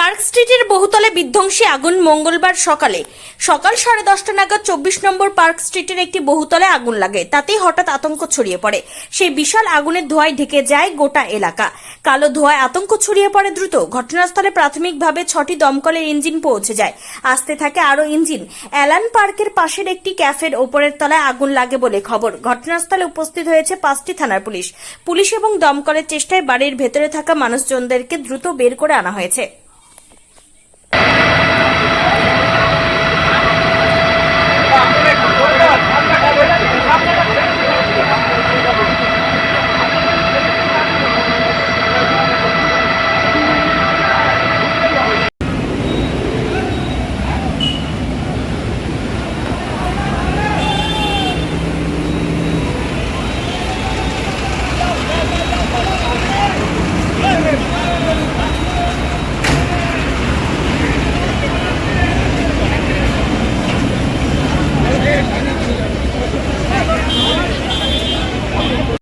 Park স্ট্রিটের বহুতলে বিধ্বংসী আগুন মঙ্গলবার সকালে। সকাল সাড়ে দশটা নাগাদ চব্বিশ নম্বর পার্ক স্ট্রিটের একটি বহুতলে আগুন লাগে। তাতেই হঠাৎ আতঙ্ক ছড়িয়ে পড়ে। সেই বিশাল আগুনের ধোঁয়ায় ঢেকে যায় গোটা এলাকা। কালো ধোঁয়ায় আতঙ্ক ছড়িয়ে পড়ে দ্রুত। ঘটনাস্থলে প্রাথমিকভাবে ছটি দমকলের ইঞ্জিন পৌঁছে যায়। আসতে থাকে আরও ইঞ্জিন। অ্যালান পার্কের পাশের একটি ক্যাফের ওপরের তলায় আগুন লাগে বলে খবর। ঘটনাস্থলে উপস্থিত হয়েছে পাঁচটি থানার পুলিশ। পুলিশ এবং দমকলের চেষ্টায় বাড়ির ভেতরে থাকা মানুষজনদেরকে দ্রুত বের করে আনা হয়েছে।